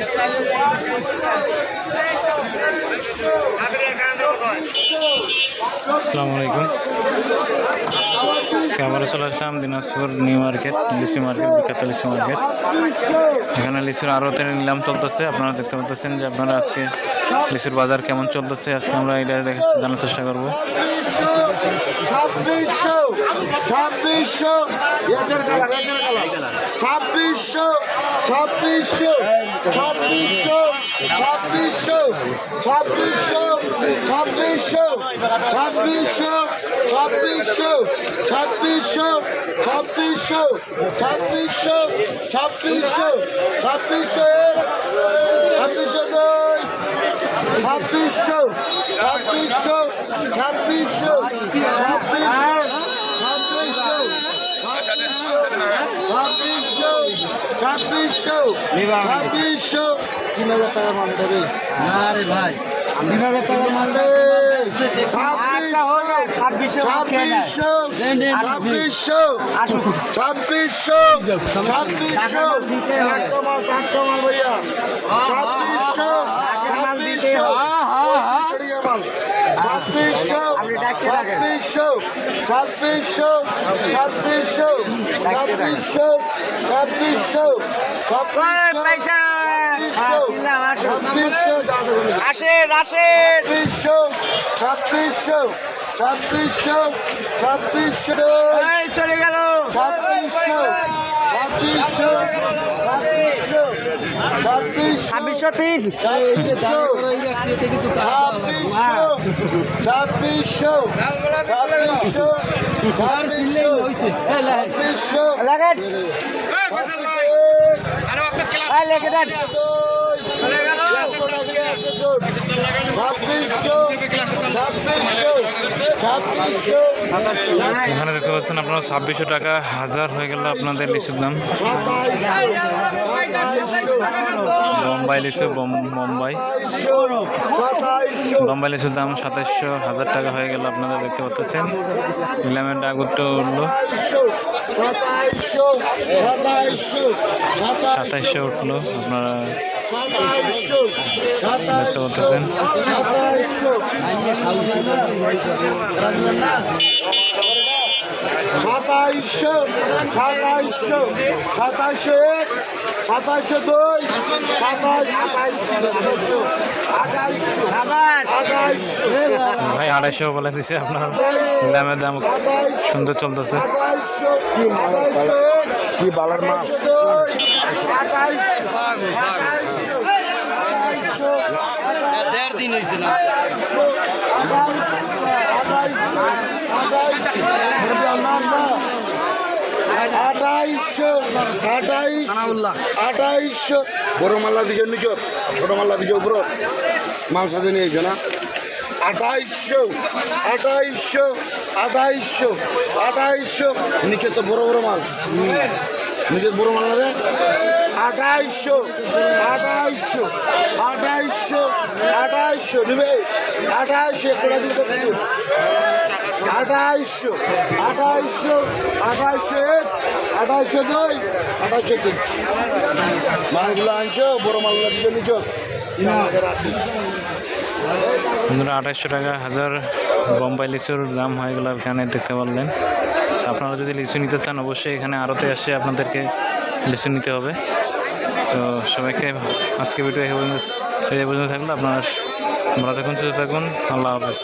না আসসালামু আলাইকুম। চলে আসলাম দিনাজপুর নিউ মার্কেট, লিচু মার্কেট, বিখ্যাত লিচু মার্কেট। এখানে লিচুর আরও নিলাম চলতেছে। আপনারা দেখতে পাচ্ছেন যে আপনারা আজকে লিচুর বাজার কেমন চলতেছে, আজকে আমরা এটা জানার চেষ্টা করব। ছাব্বিশশো ছাব্বিশশো ছাব্বিশশো ছাব্বিশশো ছাব্বিশশো ছাব্বিশশো ছাব্বিশশো ছাব্বিশশো ছাব্বিশশো ছাব্বিশশো ছাব্বিশশো ছাব্বিশশো ছাব্বিশশো ছাব্বিশশো ছাব্বিশশো দুই ছাব্বিশশো ছাব্বিশশো ছাব্বিশশো ছাব্বিশশো ছাব্বিশশো ছাব্বিশশো। তিন হাজার টাকার মাল দেবে আরে ভাই। তিন হাজার টাকার মাল দেবে ছাব্বিশশো। ছাব্বিশশো ছাব্বিশশো। ছাব্বিশশো। ছাব্বিশশো। টাটকা মাল টাটকা মাল ভাইয়া। ছাব্বিশশো। ছাব্বিশশো ছাব্বিশশো। ছাব্বিশশো ছাব্বিশশো ছাব্বিশশো ছাব্বিশশো ছাব্বিশশো আসেন আসেন ছাব্বিশশো ছাব্বিশশো ছাব্বিশশো ছাব্বিশশো চলে গেল ছাব্বিশশো ছাব্বিশশো তিন ছাব্বিশশো ছাব্বিশশো ছাব্বিশশো লাগান লেগে দেন এখানে দেখতে পাচ্ছেন আপনারা ছাব্বিশশো টাকা হাজার হয়ে গেল আপনাদের লিচুর দাম। বোম্বাই লিচু, বোম- বোম্বাই। বোম্বাই লিচুর দাম সাতাইশশো হাজার টাকা হয়ে গেল আপনারা দেখতে পাচ্ছেন। নিলামের ডাক উঠতে উঠল। সাতাইশশো উঠল আপনারা। দেখতে পাচ্ছেন সাতাইশো সাতাইশো সাতাইশো এক সাতাইশো দুই ভাই, আড়াইশো বলে দিছে আপনার। দামের দাম সুন্দর চলতেছে। কি বালার মা? আটাইশ আঠাইশ বড় মাল্লা দিছে নিচত ছোট মাল্লা দিছে উপর মাংস দিয়ে নিয়েছে না? আঠাইশশো আঠাইশশো আঠাইশশো আঠাইশশো। নিচে তো বড় বড় মাল। নিচে বড় মাল রে? আঠাইশশো আঠাইশশো আঠাইশশো আঠাইশশো। নেবে? আঠাইশশো একটা দিন করতে আঠাইশশো আঠাইশশো আঠাইশশো এক আঠাইশশো দুই আঠাইশশো তিন। মালগুলো আনছো বড় মালগুলো দিছো নিচো। বন্ধুরা আঠাশশো টাকা হাজার বোম্বাই লিচুর দাম হয়ে গেল এখানে, দেখতে পারলেন। আপনারা যদি লিচু নিতে চান, অবশ্যই এখানে আরতে আসে আপনাদেরকে লিচু নিতে হবে। তো সবাইকে আজকে ভিডিও এই পর্যন্ত থাকল। আপনারা ভালো থাকুন, সুস্থ থাকুন। আল্লাহ হাফেজ।